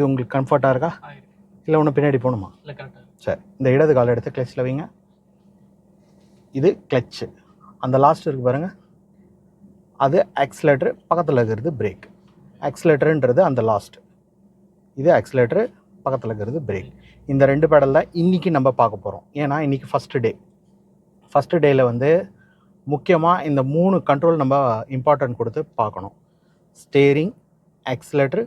இது உங்களுக்கு கம்ஃபர்ட்டாக இருக்கா? இல்லை ஒன்று பின்னாடி போகணுமா? சரி. இந்த இடது கால் எடுத்து கிளச்சில் வைங்க. இது கிளச்சு அந்த லாஸ்ட் இருக்கு பாருங்க. அது ஆக்சிலேட்டர் பக்கத்தில் இருக்கிறது பிரேக் ஆக்சிலேட்டருன்றது அந்த லாஸ்ட் இது ஆக்சிலேட்டர் பக்கத்தில் இருக்கிறது பிரேக் இந்த ரெண்டு பேடல் தான் இன்றைக்கி நம்ம பார்க்க போகிறோம் ஏன்னா இன்றைக்கி ஃபஸ்ட்டு டே ஃபஸ்ட்டு டேயில் வந்து முக்கியமாக இந்த மூணு கண்ட்ரோல் நம்ம இம்பார்ட்டன்ட் கொடுத்து பார்க்கணும். ஸ்டேரிங் ஆக்சிலேட்டர்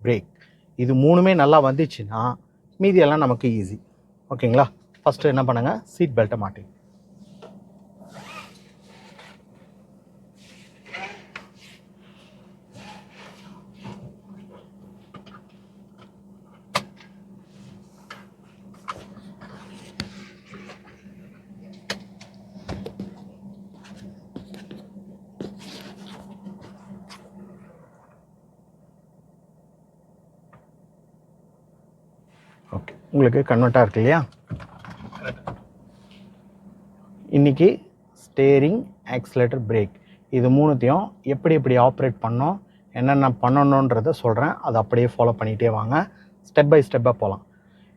பிரேக் இது மூணுமே நல்லா வந்துச்சுன்னா மீதியெல்லாம் நமக்கு ஈஸி ஓகேங்களா ஃபஸ்ட்டு என்ன பண்ணுங்கள் சீட் பெல்ட்டை மாட்டிங்க ஓகே உங்களுக்கு கன்வெர்ட்டாக இருக்கு இல்லையா? இன்றைக்கி ஸ்டேரிங் ஆக்சிலேட்டர் பிரேக் இது மூணுத்தையும் எப்படி எப்படி ஆப்ரேட் பண்ணோம் என்னென்ன பண்ணணுன்றதை சொல்கிறேன் அதை அப்படியே ஃபாலோ பண்ணிகிட்டே வாங்க. ஸ்டெப் பை ஸ்டெப்பாக போகலாம்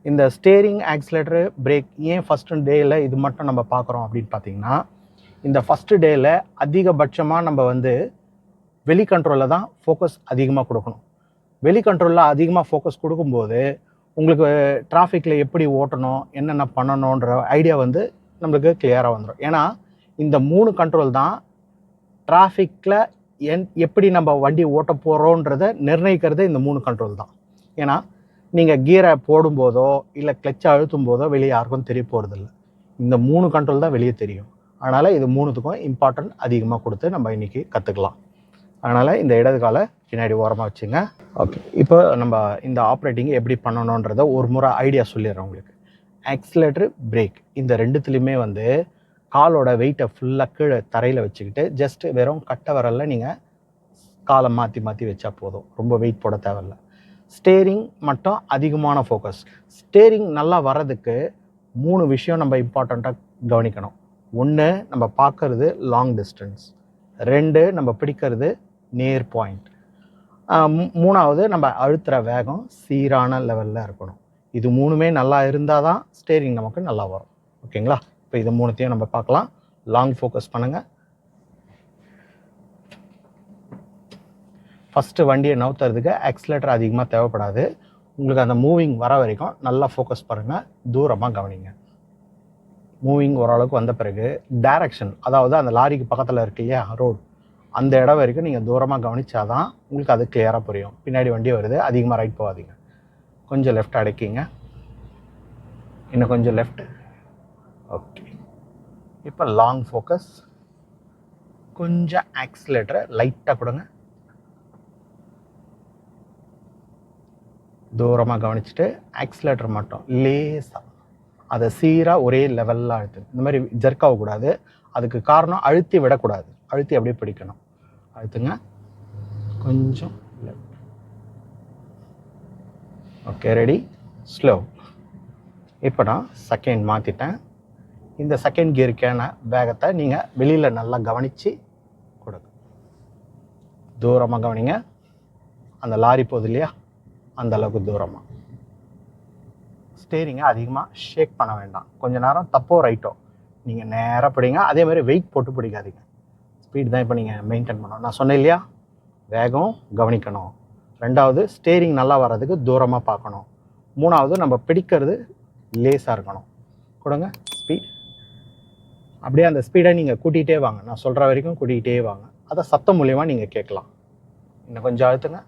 இந்த ஸ்டேரிங் ஆக்சிலேட்டர் பிரேக் ஏன் ஃபஸ்ட்டு டேயில் இது மட்டும் நம்ம பார்க்குறோம் அப்படின்னு பார்த்தீங்கன்னா இந்த ஃபஸ்ட்டு டேயில் அதிகபட்சமாக நம்ம வந்து வெளி கண்ட்ரோலில் தான் ஃபோக்கஸ் அதிகமாக கொடுக்கணும். வெளி கண்ட்ரோலில் அதிகமாக ஃபோக்கஸ் கொடுக்கும்போது உங்களுக்கு டிராஃபிக்கில் எப்படி ஓட்டணும் என்னென்ன பண்ணணுன்ற ஐடியா வந்து நம்மளுக்கு கிளியராக வந்துடும் ஏன்னா இந்த மூணு கண்ட்ரோல் தான் டிராஃபிக்கில் என் எப்படி நம்ம வண்டி ஓட்ட போகிறோன்றத நிர்ணயிக்கிறது இந்த மூணு கண்ட்ரோல் தான். ஏன்னா நீங்கள் கீரை போடும்போதோ இல்லை கிளச்சை அழுத்தும் போதோ வெளியே யாருக்கும் தெரிய போகிறதில்ல இந்த மூணு கண்ட்ரோல் தான் வெளியே தெரியும். அதனால் இது மூணுத்துக்கும் இம்பார்ட்டன்ட் அதிகமாக கொடுத்து நம்ம இன்றைக்கி கற்றுக்கலாம் அதனால் இந்த இடது காலை பின்னாடி ஓரமாக வச்சுங்க. ஓகே. இப்போ நம்ம இந்த ஆப்ரேட்டிங் எப்படி பண்ணணுன்றத ஒரு முறை ஐடியா சொல்லிடுறேன் உங்களுக்கு. ஆக்சிலேட்டர் பிரேக் இந்த ரெண்டுத்துலேயுமே வந்து காலோட வெயிட்டை ஃபுல்லாக கீழே தரையில் வச்சுக்கிட்டு ஜஸ்ட் வெறும் கட்டை விரல்ல நீங்கள் காலை மாற்றி மாற்றி வச்சா போதும். ரொம்ப வெயிட் போட தேவையில்ல. ஸ்டேரிங் மட்டும் அதிகமான ஃபோக்கஸ் ஸ்டேரிங் நல்லா வர்றதுக்கு மூணு விஷயம் நம்ம இம்பார்ட்டண்ட்டாக கவனிக்கணும். ஒன்று நம்ம பார்க்கறது லாங் டிஸ்டன்ஸ் ரெண்டு நம்ம பிடிக்கிறது நேர் பாயிண்ட் மூணாவது நம்ம அழுத்துகிற வேகம் சீரான லெவலில் இருக்கணும். இது மூணுமே நல்லா இருந்தால் தான் ஸ்டேரிங் நமக்கு நல்லா வரும். ஓகேங்களா இப்போ இது மூணுத்தையும் நம்ம பார்க்கலாம். லாங் ஃபோக்கஸ் பண்ணுங்கள் ஃபஸ்ட்டு வண்டியை நவுத்துறதுக்கு ஆக்சிலேட்டர் அதிகமாக தேவைப்படாது. உங்களுக்கு அந்த மூவிங் வர வரைக்கும் நல்லா ஃபோக்கஸ் பண்ணுங்கள் தூரமாக கவனிங்க. மூவிங் ஓரளவுக்கு வந்த பிறகு டைரக்ஷன் அதாவது அந்த லாரிக்கு பக்கத்தில் இருக்கு இல்லையா ரோடு அந்த இடம் வரைக்கும் நீங்கள் தூரமாக கவனிச்சாதான் உங்களுக்கு அது கிளியராக புரியும். பின்னாடி வண்டி வருது அதிகமாக ரைட் போகாதீங்க. கொஞ்சம் லெஃப்ட் அடைக்கிங்க. இன்னும் கொஞ்சம் லெஃப்ட் ஓகே இப்போ லாங் ஃபோக்கஸ் கொஞ்சம் ஆக்சிலேட்டரை லைட்டாக கொடுங்க. தூரமாக கவனிச்சுட்டு ஆக்சிலேட்டர் மட்டும் லேசாக அதை சீராக ஒரே லெவலில் அழுத்து இந்த மாதிரி ஜெர்க் ஆகக்கூடாது. அதுக்கு காரணம் அழுத்தி விடக்கூடாது. அழுத்தி அப்படியே பிடிக்கணும். அழுத்துங்க. கொஞ்சம் லெஃப்ட் ஓகே ரெடி ஸ்லோ இப்போ நான் செகண்ட் மாற்றிட்டேன் இந்த செகண்ட் கியருக்கான வேகத்தை நீங்கள் வெளியில் நல்லா கவனித்து கொடுங்க. தூரமாக கவனிங்க. அந்த லாரி போகுது இல்லையா? அந்த அளவுக்கு தூரமாக ஸ்டேரிங்கை அதிகமாக ஷேக் பண்ண வேண்டாம். கொஞ்ச நேரம் தப்போ ரைட்டோ நீங்கள் நேராக பிடிங்க. அதே மாதிரி வெயிட் போட்டு பிடிக்காதீங்க. ஸ்பீட் தான் இப்போ நீங்கள் மெயின்டைன் பண்ணணும். நான் சொன்னேன் இல்லையா? வேகம் கவனிக்கணும். ரெண்டாவது ஸ்டேரிங் நல்லா வர்றதுக்கு தூரமாக பார்க்கணும். மூணாவது நம்ம பிடிக்கிறது லேஸாக இருக்கணும். கொடுங்க ஸ்பீட் அப்படியே அந்த ஸ்பீடை நீங்கள் கூட்டிகிட்டே வாங்க. நான் சொல்கிற வரைக்கும் கூட்டிகிட்டே வாங்க. அதை சத்தம் மூலயமா நீங்கள் கேட்கலாம். இன்னும் கொஞ்சம் அழுத்துங்க.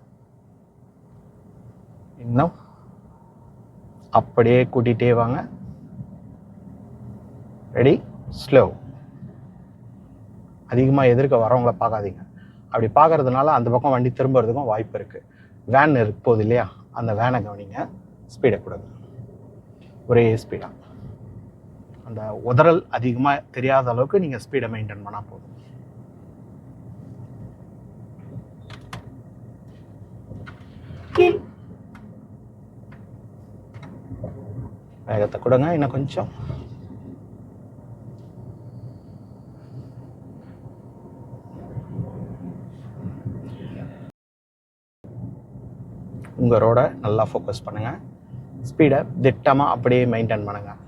இன்னும். அப்படியே கூட்டிகிட்டே வாங்க. ரெடி ஸ்லோ அதிகமாக எதிர்க்க வரவங்கள பார்க்காதீங்க. அப்படி பார்க்கறதுனால அந்த பக்கம் வண்டி திரும்புறதுக்கும் வாய்ப்பு இருக்குது வேன் இருக்கு போகுது இல்லையா? அந்த வேனை கவனிங்க. ஸ்பீடை கொடுங்க. ஒரே ஸ்பீடாக அந்த உதறல் அதிகமாக தெரியாத அளவுக்கு நீங்கள் ஸ்பீடை மெயின்டைன் பண்ணால் போதும். வேகத்தை கொடுங்க. இன்னும் கொஞ்சம். உங்கள் ரோடை நல்லா ஃபோக்கஸ் பண்ணுங்கள் ஸ்பீடை திட்டமாக அப்படியே மெயின்டைன் பண்ணுங்கள்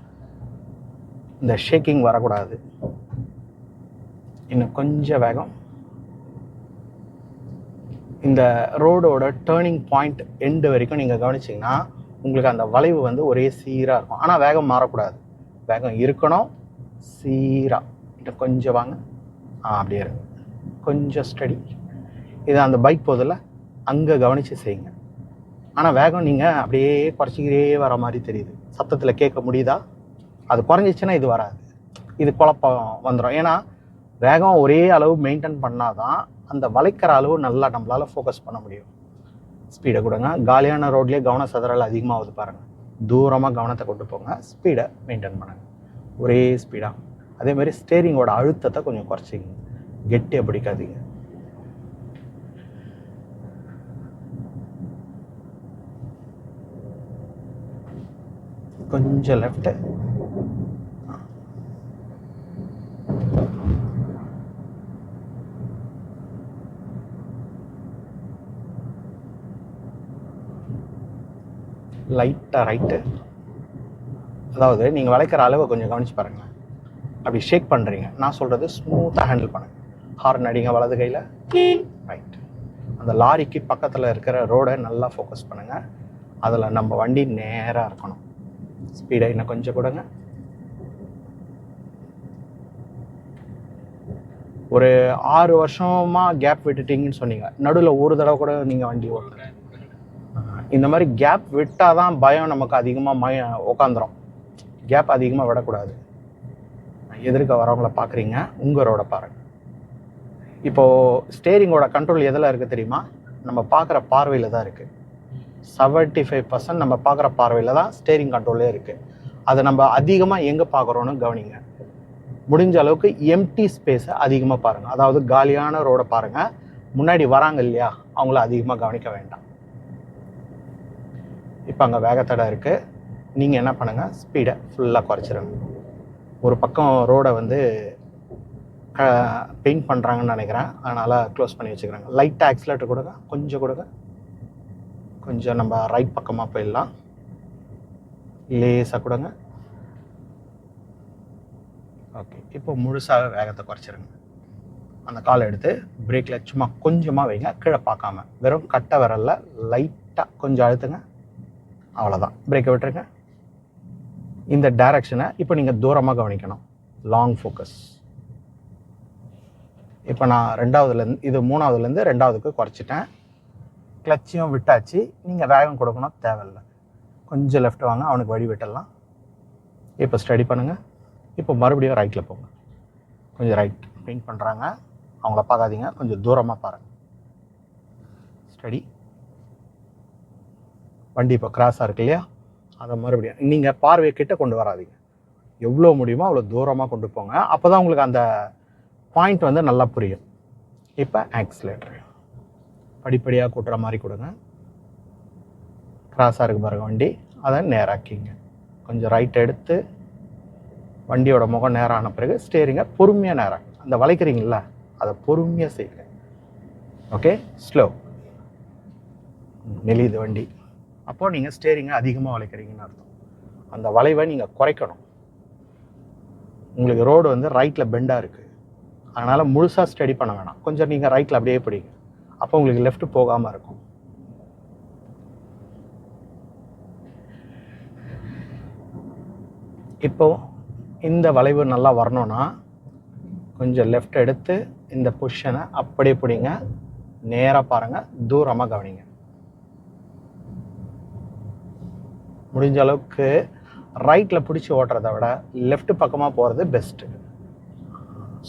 இந்த ஷேக்கிங் வரக்கூடாது. இன்னும் கொஞ்சம் வேகம். இந்த ரோடோட டேர்னிங் பாயிண்ட் எண்டு வரைக்கும் நீங்கள் கவனிச்சிங்கன்னா உங்களுக்கு அந்த வளைவு வந்து ஒரே சீராக இருக்கும். ஆனால் வேகம் மாறக்கூடாது. வேகம் இருக்கணும். சீராக இன்னும் கொஞ்சம் வாங்க. ஆ அப்படியே இருங்க கொஞ்சம் ஸ்டடி இது அந்த பைக் போதில் அங்கே கவனித்து செய்யுங்க. ஆனால் வேகம் நீங்கள் அப்படியே குறைச்சிக்கிட்டே வர மாதிரி தெரியுது. சத்தத்தில் கேட்க முடியுதா? அது குறைஞ்சிச்சுன்னா இது வராது. இது குழப்பம் வந்துடும் ஏன்னா வேகம் ஒரே அளவு மெயின்டைன் பண்ணாதான் அந்த வளைக்கிற அளவு நல்லா நம்மளால் ஃபோக்கஸ் பண்ண முடியும். ஸ்பீடை கொடுங்க. காலியான ரோட்லேயே கவன சதுரல் அதிகமாகுது பாருங்கள் தூரமாக கவனத்தை கொண்டு போங்க. ஸ்பீடை மெயின்டைன் பண்ணுங்கள் ஒரே ஸ்பீடாக அதேமாதிரி ஸ்டேரிங்கோட அழுத்தத்தை கொஞ்சம் குறைச்சிங்க கெட்டியாக பிடிக்காதீங்க. கொஞ்சம் லெஃப்ட்டு லைட்டாக ரைட்டு அதாவது நீங்கள் வளைக்கிற அளவை கொஞ்சம் கவனிச்சு பாருங்கள் அப்படி ஷேக் பண்ணுறீங்க நான் சொல்கிறது ஸ்மூத்தாக ஹேண்டில் பண்ணுங்கள் ஹார்ன் அடிங்க வலது கையில். ரைட் அந்த லாரிக்கு பக்கத்தில் இருக்கிற ரோடை நல்லா ஃபோக்கஸ் பண்ணுங்கள் அதில் நம்ம வண்டி நேராக இருக்கணும். ஸ்பீடாக இன்னும் கொஞ்சம் கொடுங்க. ஒரு ஆறு வருஷமாக கேப் விட்டுட்டீங்கன்னு சொன்னீங்க. நடுவில் ஒரு தடவை கூட நீங்கள் வண்டி ஓட்டல. இந்த மாதிரி கேப் விட்டால் தான் பயம் நமக்கு அதிகமாக மய உட்காந்துரும் கேப் அதிகமாக விடக்கூடாது. எதிர்க்க வரவங்கள பார்க்குறீங்க உங்களோட பாருங்க. இப்போது ஸ்டேரிங்கோட கண்ட்ரோல் எதில் இருக்குது தெரியுமா? நம்ம பார்க்குற பார்வையில் தான் இருக்குது செவன்ட்டி ஃபைவ் பர்சன்ட் நம்ம பார்க்குற பார்வையில் தான் ஸ்டேரிங் கண்ட்ரோலே இருக்குது அதை நம்ம அதிகமாக எங்கே பார்க்குறோன்னு கவனிங்க. முடிஞ்ச அளவுக்கு எம்டி ஸ்பேஸை அதிகமாக பாருங்கள் அதாவது காலியான ரோடை பாருங்கள் முன்னாடி வராங்க இல்லையா? அவங்கள அதிகமாக கவனிக்க வேண்டாம். இப்போ அங்கே வேகத்தடை இருக்குது நீங்கள் என்ன பண்ணுங்கள் ஸ்பீடை ஃபுல்லாக குறைச்சிருங்க. ஒரு பக்கம் ரோடை வந்து க பெயிண்ட் பண்ணுறாங்கன்னு நினைக்கிறேன். அதனால் க்ளோஸ் பண்ணி வச்சுக்கிறாங்க. லைட்டாக ஆக்சிலேட்டர் கொடுங்க. கொஞ்சம் கொடுங்க. கொஞ்சம் நம்ம ரைட் பக்கமாக போயிடலாம். லேசாக கொடுங்க. ஓகே இப்போ முழுசாக வேகத்தை குறைச்சிருங்க. அந்த காலை எடுத்து பிரேக்கில் சும்மா கொஞ்சமாக வைங்க. கீழே பார்க்காம. வெறும் கட்டை விரலில் லைட்டாக கொஞ்சம் அழுத்துங்க. அவ்வளோதான் பிரேக்கை விட்டுருங்க. இந்த டைரக்ஷனை இப்போ நீங்கள் தூரமாக கவனிக்கணும். லாங் ஃபோக்கஸ் இப்போ நான் ரெண்டாவதுலேருந்து இது மூணாவதுலேருந்து ரெண்டாவதுக்கு குறைச்சிட்டேன். கிளச்சையும் விட்டாச்சு. நீங்கள் வேகம் கொடுக்கணும். தேவையில்லை. கொஞ்சம் லெஃப்ட் வாங்க அவனுக்கு வழி விட்டுடலாம். இப்போ ஸ்டடி பண்ணுங்கள் இப்போ மறுபடியும் ரைட்டில் போங்க. கொஞ்சம் ரைட் பெயிண்ட் பண்ணுறாங்க அவங்கள பார்க்காதீங்க. கொஞ்சம் தூரமாக பாருங்கள் ஸ்டடி வண்டி இப்போ கிராஸாக இருக்கு இல்லையா? அதை மறுபடியும் நீங்கள் பார்வையை கிட்ட கொண்டு வராதீங்க. எவ்வளோ முடியுமோ அவ்வளோ தூரமாக கொண்டு போங்க. அப்போ தான் உங்களுக்கு அந்த பாயிண்ட் வந்து நல்லா புரியும். இப்போ ஆக்சிலேட்டர் படிப்படியாக கூட்டுற மாதிரி கொடுங்க. கிராஸாக இருக்கு பாருங்க வண்டி. அதை நேராக்கிங்க. கொஞ்சம் ரைட் எடுத்து வண்டியோட முகம் நேரம் ஆன பிறகு ஸ்டேரிங்கை பொறுமையாக நேரம் அந்த வளைக்கிறீங்கள அதை பொறுமையாக செய்யுங்க. ஓகே ஸ்லோ நெளியுது வண்டி. அப்போது நீங்கள் ஸ்டேரிங்கை அதிகமாக வளைக்கிறீங்கன்னு அர்த்தம். அந்த வளைவை நீங்கள் குறைக்கணும். உங்களுக்கு ரோடு வந்து ரைட்டில் பெண்டாக இருக்குது அதனால் முழுசாக ஸ்டடி பண்ண வேணாம். கொஞ்சம் நீங்கள் ரைட்டில் அப்படியே பிடிங்க. அப்போ உங்களுக்கு லெஃப்ட் போகாமல் இருக்கும். இப்போ இந்த வளைவு நல்லா வரணும்னா கொஞ்சம் லெஃப்ட் எடுத்து இந்த பொஷனை அப்படியே பிடிங்க. நேராக பாருங்கள் தூரமாக கவனிங்க. முடிஞ்ச அளவுக்கு ரைட்டில் பிடிச்சி ஓட்டுறத விட லெஃப்ட் பக்கமாக போகிறது பெஸ்ட்டு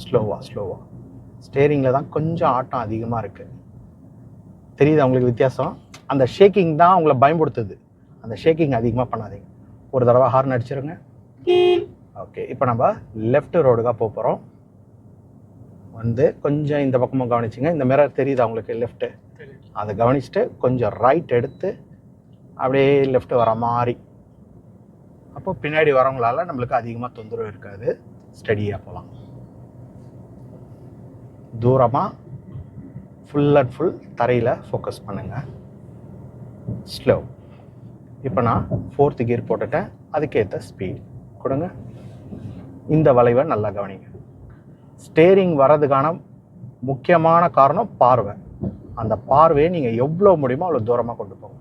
ஸ்லோவாக ஸ்லோவாக ஸ்டேரிங்கில் தான் கொஞ்சம் ஆட்டம் அதிகமாக இருக்குது தெரியுது அவங்களுக்கு வித்தியாசம்? அந்த ஷேக்கிங் தான் உங்களை பயன்படுத்துது. அந்த ஷேக்கிங் அதிகமாக பண்ணாதீங்க. ஒரு தடவை ஹார்ன் அடிச்சிருங்க. ஓகே இப்போ நம்ம லெஃப்ட் ரோடுக்காக போக போகிறோம் வந்து கொஞ்சம் இந்த பக்கமாக கவனிச்சிங்க. இந்த மிரர் தெரியுது அவங்களுக்கு லெஃப்ட்டு அதை கவனிச்சுட்டு கொஞ்சம் ரைட் எடுத்து அப்படியே லெஃப்ட் வர மாதிரி. அப்போ பின்னாடி வரவங்களால நம்மளுக்கு அதிகமாக தொந்தரவு இருக்காது. ஸ்டடியாக போகலாம். தூரமாக ஃபுல் அண்ட் ஃபுல் தரையில் ஃபோக்கஸ் பண்ணுங்கள் ஸ்லோ இப்போ நான் ஃபோர்த்து கியர் போட்டுட்டேன். அதுக்கேற்ற ஸ்பீட் கொடுங்க. இந்த வளைவை நல்லா கவனிங்க. ஸ்டேரிங் வர்றதுக்கான முக்கியமான காரணம் பார்வை. அந்த பார்வையை நீங்கள் எவ்வளோ முடியுமோ அவ்வளோ தூரமாக கொண்டு போங்க.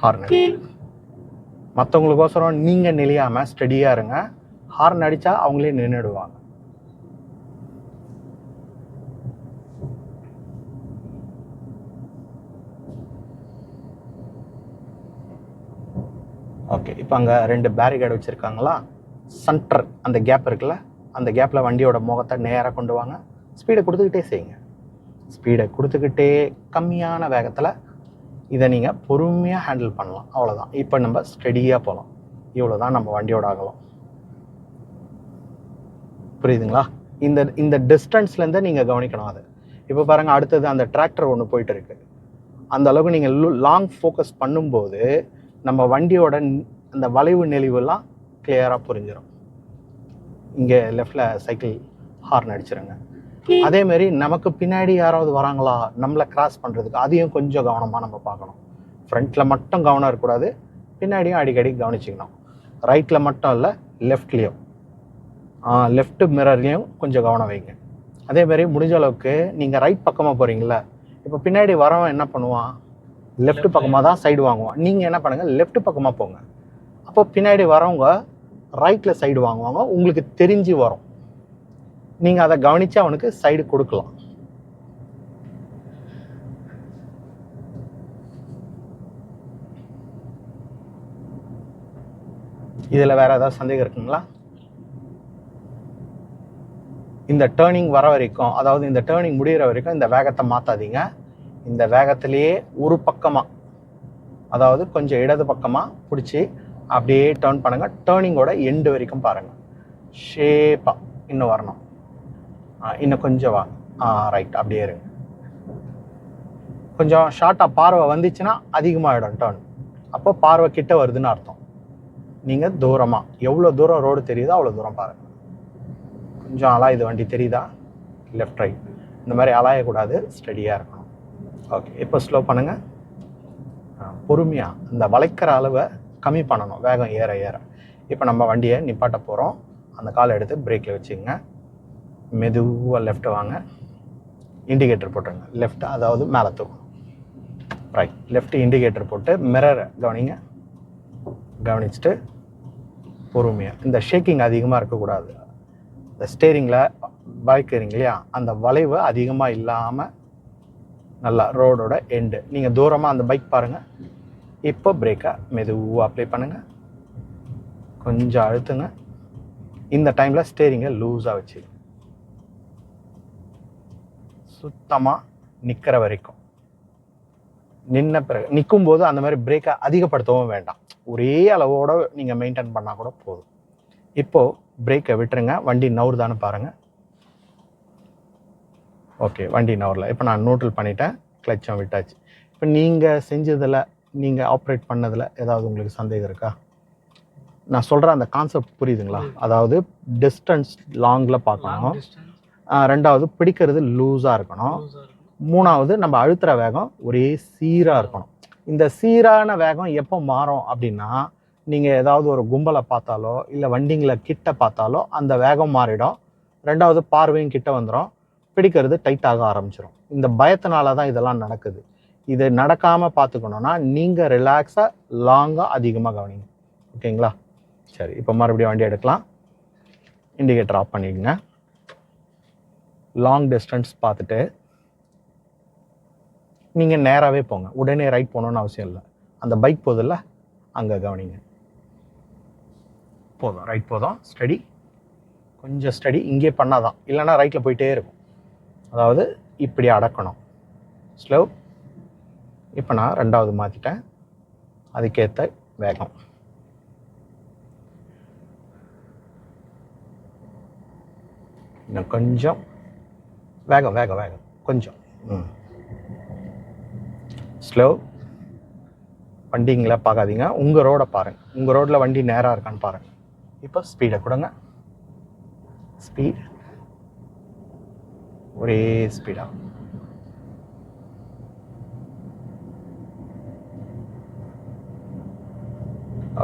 ஹார்ன் மற்றவங்களுக்கோசரம் நீங்கள் நிலையாமல் ஸ்டடியாக இருங்க. ஹார்ன் அடித்தா அவங்களே நின்றுடுவாங்க ஓகே இப்போ அங்கே ரெண்டு பேரிகேடு வச்சுருக்காங்களா? சென்டர் அந்த கேப் இருக்குல்ல அந்த கேப்பில் வண்டியோட முகத்தை நேராக கொண்டு வாங்க. ஸ்பீடை கொடுத்துக்கிட்டே செய்யுங்க. ஸ்பீடை கொடுத்துக்கிட்டே கம்மியான வேகத்தில் இதை நீங்கள் பொறுமையாக ஹேண்டில் பண்ணலாம். அவ்வளோதான் இப்போ நம்ம ஸ்டெடியாக போகலாம் இவ்வளோ தான் நம்ம வண்டியோட ஆகலாம் புரியுதுங்களா? இந்த இந்த டிஸ்டன்ஸ்லேருந்து நீங்கள் கவனிக்கணும் அது. இப்போ பாருங்கள் அடுத்தது அந்த டிராக்டர் ஒன்று போயிட்டு இருக்கு. அந்த அளவுக்கு நீங்கள் லாங் ஃபோக்கஸ் பண்ணும்போது நம்ம வண்டியோட அந்த வளைவு நெளிவுலாம் கிளியராக புரிஞ்சிடும் இங்கே லெஃப்டில் சைக்கிள் ஹார்ன் அடிச்சிருங்க. அதே மாதிரி நமக்கு பின்னாடி யாராவது வராங்களா நம்மளை கிராஸ் பண்ணுறதுக்கு அதையும் கொஞ்சம் கவனமாக நம்ம பார்க்கணும். ஃப்ரண்ட்டில் மட்டும் கவனம் இருக்கக்கூடாது பின்னாடியும் அடிக்கடி கவனிச்சுக்கணும். ரைட்டில் மட்டும் இல்லை லெஃப்ட்லேயும் லெஃப்ட் மிரர்லேயும் கொஞ்சம் கவனம் வைங்க. அதே மாதிரி முடிஞ்ச அளவுக்கு நீங்கள் ரைட் பக்கமாக போகிறீங்களா இப்போ பின்னாடி வரவன் என்ன பண்ணுவான்? லெஃப்ட் பக்கமாக தான் சைடு வாங்குவான். நீங்கள் என்ன பண்ணுங்கள் லெஃப்ட் பக்கமாக போங்க. அப்போ பின்னாடி வரவங்க ரைட்டில் சைடு வாங்குவாங்க. உங்களுக்கு தெரிஞ்சு வரும். நீங்கள் அதை கவனித்து அவனுக்கு சைடு கொடுக்கலாம். இதில் வேறு ஏதாவது சந்தேகம் இருக்குங்களா? இந்த டேர்னிங் வர வரைக்கும் அதாவது இந்த டேர்னிங் முடிகிற வரைக்கும் இந்த வேகத்தை மாற்றாதீங்க இந்த வேகத்திலேயே ஒரு பக்கமாக அதாவது கொஞ்சம் இடது பக்கமாக பிடிச்சி அப்படியே டேர்ன் பண்ணுங்கள் டேர்னிங்கோட எண்டு வரைக்கும் பாருங்கள் ஷேப்பாக இன்னும் வரணும். இன்னும் கொஞ்சம் வாங்க ஆ ரைட் அப்படியே இருங்க. கொஞ்சம் ஷார்ட்டாக பார்வை வந்துச்சுன்னா அதிகமாகிடும் டேர்ன் அப்போ பார்வை கிட்ட வருதுன்னு அர்த்தம். நீங்கள் தூரமாக எவ்வளோ தூரம் ரோடு தெரியுதோ அவ்வளோ தூரம் பாருங்கள் கொஞ்சம் அலாயுது வண்டி தெரியுதா? லெஃப்ட் ரைட் இந்த மாதிரி அலாயக்கூடாது. ஸ்டடியாக இருக்கணும். ஓகே இப்போ ஸ்லோ பண்ணுங்கள் பொறுமையாக இந்த வளைக்கிற அளவை கம்மி பண்ணணும். வேகம் ஏற ஏற. இப்போ நம்ம வண்டியை நிப்பாட்ட போகிறோம் அந்த காலை எடுத்து பிரேக்கில் வச்சுங்க மெதுவாக லெஃப்ட்டு வாங்க. இண்டிகேட்டர் போட்டுருங்க. லெஃப்ட் அதாவது மேலே தூக்கும் ரைட் லெஃப்ட் இண்டிகேட்டர் போட்டு மிரரை கவனிங்க. கவனிச்சுட்டு பொறுமையாக இந்த ஷேக்கிங் அதிகமாக இருக்கக்கூடாது. இந்த ஸ்டேரிங்கில் பைக்கிறீங்க இல்லையா? அந்த வளைவு அதிகமாக இல்லாமல் நல்லா ரோடோட எண்டு நீங்கள் தூரமாக அந்த பைக் பாருங்கள் இப்போ பிரேக்கை மெதுவாக அப்ளை பண்ணுங்கள் கொஞ்சம் அழுத்துங்க. இந்த டைமில் ஸ்டேரிங்கை லூஸாக வச்சு சுத்தமாக நிற்கிற வரைக்கும். நின்ன பிறகு நிற்கும் போது அந்த மாதிரி பிரேக்கை அதிகப்படுத்தவும் வேண்டாம். ஒரே அளவோட நீங்கள் மெயின்டைன் பண்ணால் கூட போதும். இப்போது பிரேக்கை விட்டுருங்க. வண்டி நவுறுதான்னு பாருங்கள் ஓகே வண்டி நவரில் இப்போ நான் நோட்டில் பண்ணிட்டேன். கிளச்சும் விட்டாச்சு. இப்போ நீங்கள் செஞ்சதில் நீங்கள் ஆப்ரேட் பண்ணதில் ஏதாவது உங்களுக்கு சந்தேகம் இருக்கா? நான் சொல்கிற அந்த கான்செப்ட் புரியுதுங்களா? அதாவது டிஸ்டன்ஸ் லாங்கில் பார்க்கணும். ரெண்டாவது பிடிக்கிறது லூஸாக இருக்கணும். மூணாவது நம்ம அழுத்துற வேகம் ஒரே சீராக இருக்கணும். இந்த சீரான வேகம் எப்போ மாறும் அப்படின்னா நீங்கள் ஏதாவது ஒரு கும்பலை பார்த்தாலோ இல்லை வண்டிங்களை கிட்ட பார்த்தாலோ அந்த வேகம் மாறிடும். ரெண்டாவது பார்வையும் கிட்ட வந்துடும் பிடிக்கிறது டைட்டாக ஆரம்பிச்சிடும் இந்த பயத்தினால தான் இதெல்லாம் நடக்குது. இது நடக்காமல் பார்த்துக்கணுன்னா நீங்கள் ரிலாக்ஸாக லாங்காக அதிகமாக கவனிங்க. ஓகேங்களா? சரி இப்போ மறுபடியும் வண்டி எடுக்கலாம். இண்டிகேட்டர் ஆஃப் பண்ணிடுங்க. லாங் டிஸ்டன்ஸ் பார்த்துட்டு நீங்கள் நேராகவே போங்க. உடனே ரைட் போகணுன்னு அவசியம் இல்லை. அந்த பைக் போதில்ல அங்கே கவனிங்க. போதும். ரைட் போதும். ஸ்டடி கொஞ்சம் ஸ்டடி இங்கே பண்ணாதான். இல்லைன்னா ரைட்டில் போயிட்டே இருக்கும். அதாவது இப்படி அடக்கணும். ஸ்லோ இப்போ நான் ரெண்டாவது மாற்றிட்டேன் அதுக்கேற்ற வேகம். இன்னும் கொஞ்சம். வேகம் வேகம் வேகம். கொஞ்சம். ம். ஸ்லோ வண்டிங்களை பார்க்காதீங்க. உங்கள் ரோடை பாருங்கள் உங்கள் ரோட்டில் வண்டி நேராக இருக்கான்னு பாருங்கள் இப்போ ஸ்பீடை கொடுங்க. ஸ்பீட் ஒரே ஸ்பீடாக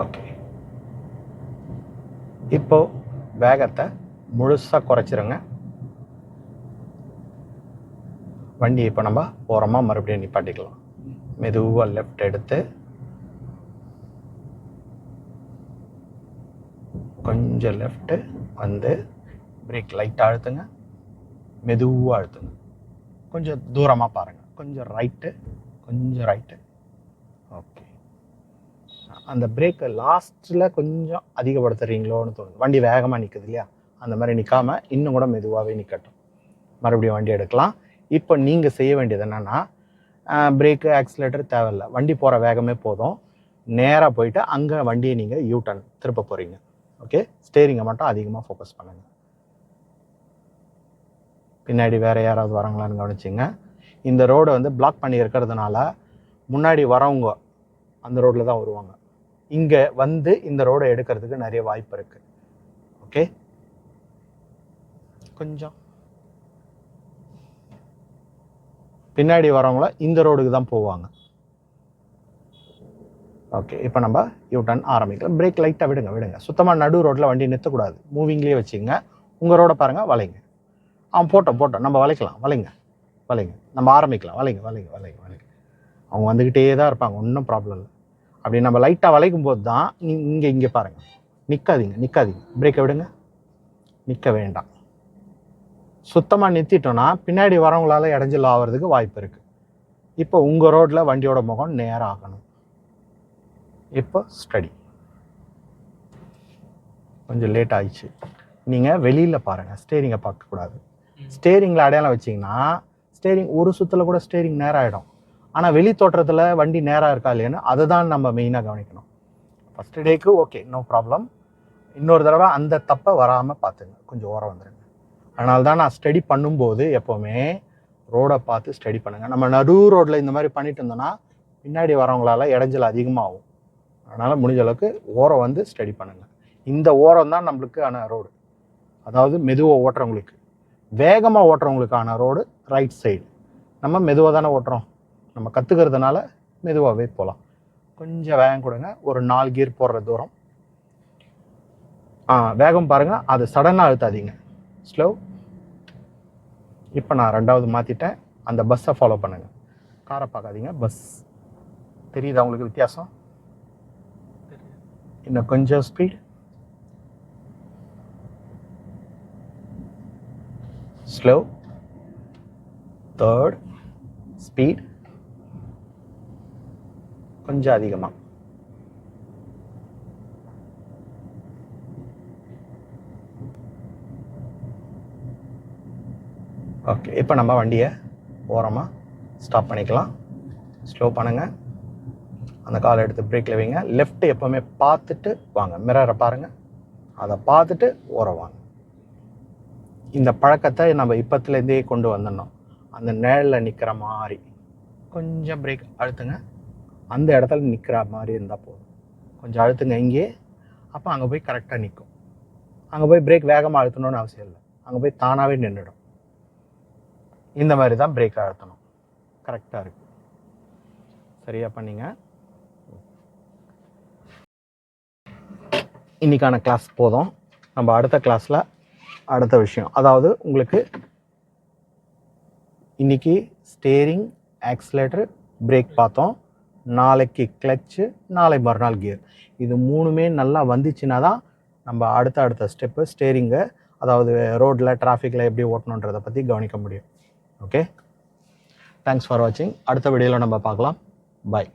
ஓகே இப்போ வேகத்தை முழுசாக குறைச்சிருங்க. வண்டி இப்போ நம்ம ஓரமாக மறுபடியும் நிப்பாட்டிக்கலாம். மெதுவாக லெஃப்ட் எடுத்து. கொஞ்சம் லெஃப்ட்டு வந்து பிரேக் லைட்டாக அழுத்துங்க. மெதுவாக அழுத்துங்க. கொஞ்சம் தூரமாக பாருங்கள் கொஞ்சம் ரைட்டு கொஞ்சம் ரைட்டு அந்த பிரேக்கை லாஸ்ட்டில் கொஞ்சம் அதிகப்படுத்துறீங்களோன்னு தோணுது. வண்டி வேகமாக நிற்குது இல்லையா? அந்த மாதிரி நிற்காமல் இன்னும் கூட மெதுவாகவே நிற்கட்டும் மறுபடியும் வண்டி எடுக்கலாம். இப்போ நீங்கள் செய்ய வேண்டியது என்னென்னா பிரேக்கு ஆக்சிலேட்டர் தேவையில்ல. வண்டி போகிற வேகமே போதும். நேராக போயிட்டு அங்கே வண்டியை நீங்கள் யூ டர்ன் திருப்ப போகிறீங்க ஓகே ஸ்டேரிங்கை மட்டும் அதிகமாக ஃபோக்கஸ் பண்ணுங்கள் பின்னாடி வேறு யாராவது வராங்களான்னு கவனிச்சிங்க. இந்த ரோடை வந்து பிளாக் பண்ணி இருக்கிறதுனால முன்னாடி வரவங்க அந்த ரோட்டில் தான் வருவாங்க. இங்கே வந்து இந்த ரோடை எடுக்கிறதுக்கு நிறைய வாய்ப்பு இருக்குது ஓகே கொஞ்சம். பின்னாடி வரவங்கள இந்த ரோடுக்கு தான் போவாங்க. ஓகே இப்போ நம்ம யூ டர்ன் ஆரம்பிக்கலாம் பிரேக் லைட்டாக விடுங்க விடுங்க. சுத்தமாக நடு ரோட்டில் வண்டி நிறுத்தக்கூடாது மூவிங்லேயே வச்சுங்க உங்கள் ரோடை பாருங்கள் வளைங்க. அவன் போட்டோம் போட்டோம். நம்ம வளைக்கலாம் வளைங்க. வளைங்க. நம்ம ஆரம்பிக்கலாம். வளைங்க வளைங்க வளைங்க வளைங்க. அவங்க வந்துக்கிட்டே தான் இருப்பாங்க. ஒன்றும் ப்ராப்ளம் இல்லை. அப்படி நம்ம லைட்டாக வளைக்கும் போது தான் இங்கே இங்கே பாருங்கள் நிற்காதீங்க நிற்காதீங்க பிரேக்கை விடுங்க. நிற்க வேண்டாம். சுத்தமாக நிறுத்திட்டோன்னா பின்னாடி வரவங்களால இடைஞ்சல் ஆகிறதுக்கு வாய்ப்பு இருக்குது இப்போ உங்கள் ரோட்டில் வண்டியோட முகம் நேராக ஆகணும். இப்போ ஸ்டடி கொஞ்சம் லேட் ஆயிடுச்சு. நீங்கள் வெளியில் பாருங்கள் ஸ்டேரிங்கை பார்க்கக்கூடாது. ஸ்டேரிங்கில் அடையாளம் வச்சிங்கன்னா ஸ்டேரிங் ஒரு சுற்றில் கூட ஸ்டேரிங் நேரம் ஆகிடும் ஆனால் வெளி தோற்றத்தில் வண்டி நேராக இருக்கா இல்லையான்னு அதை தான் நம்ம மெயினாக கவனிக்கணும். ஃபஸ்ட்டு டேக்கு ஓகே நோ ப்ராப்ளம் இன்னொரு தடவை அந்த தப்பை வராமல் பார்த்துங்க. கொஞ்சம் ஓரம் வந்துடுங்க அதனால தான் நான் ஸ்டடி பண்ணும்போது எப்போவுமே ரோடை பார்த்து ஸ்டடி பண்ணுங்கள் நம்ம நடு ரோட்டில் இந்த மாதிரி பண்ணிட்டு இருந்தோன்னா பின்னாடி வரவங்களால இடைஞ்சல் அதிகமாகும். அதனால் முடிஞ்ச அளவுக்கு ஓரம் வந்து ஸ்டடி பண்ணுங்கள் இந்த ஓரம் தான் நம்மளுக்கு ஆன ரோடு அதாவது மெதுவாக ஓட்டுறவங்களுக்கு. வேகமாக ஓட்டுறவங்களுக்கான ரோடு ரைட் சைடு நம்ம மெதுவாக தானே ஓட்டுறோம். நம்ம கற்றுக்கிறதுனால மெதுவாகவே போகலாம் கொஞ்சம் வேகம் கொடுங்க. ஒரு நாலு கியர் போடுற தூரம். ஆ வேகம் பாருங்கள் அது சடனாக அழுத்தாதீங்க. ஸ்லோ இப்போ நான் ரெண்டாவது மாற்றிட்டேன் அந்த பஸ்ஸை ஃபாலோ பண்ணுங்கள் காரை பார்க்காதீங்க. பஸ் தெரியுதா உங்களுக்கு வித்தியாசம்? இன்னும் கொஞ்சம் ஸ்பீட் ஸ்லோ தேர்ட் ஸ்பீட் கொஞ்சம் அதிகமாக ஓகே இப்போ நம்ம வண்டியை ஓரமாக ஸ்டாப் பண்ணிக்கலாம். ஸ்லோ பண்ணுங்கள் அந்த காலை எடுத்து பிரேக்கில் வைங்க. லெஃப்ட்டு எப்போவுமே பார்த்துட்டு வாங்க. மிரரை பாருங்கள் அதை பார்த்துட்டு ஓரம் வாங்க. இந்த பழக்கத்தை நம்ம இப்பத்துலேருந்தே கொண்டு வந்துடணும் அந்த நிழலில் நிற்கிற மாதிரி. கொஞ்சம் பிரேக் அழுத்துங்க. அந்த இடத்துல நிற்கிற மாதிரி இருந்தால் போதும். கொஞ்சம் அழுத்துங்க இங்கே அப்போ அங்கே போய் கரெக்டாக நிற்கும் அங்கே போய் பிரேக் வேகமாக அழுத்தணும்னு அவசியம் இல்லை. அங்கே போய் தானாகவே நின்றுடும் இந்த மாதிரி தான் பிரேக் அழுத்தணும். கரெக்டாக இருக்கும். சரியா பண்ணிங்க? இன்னைக்கான கிளாஸ் போதும். நம்ம அடுத்த கிளாஸில் அடுத்த விஷயம். அதாவது உங்களுக்கு இன்னைக்கு ஸ்டேரிங் ஆக்சிலேட்டர் பிரேக் பார்த்தோம். நாளைக்கு கிளச்சு நாளை மறுநாள் கியர் இது மூணுமே நல்லா வந்துச்சுன்னா தான் நம்ம அடுத்த அடுத்த ஸ்டெப்பு ஸ்டேரிங்கை அதாவது ரோட்டில் டிராஃபிக்கில் எப்படி ஓட்டணுன்றதை பற்றி கவனிக்க முடியும். ஓகே தேங்க்ஸ் ஃபார் வாட்சிங் அடுத்த வீடியோவில் நம்ம பார்க்கலாம். பாய்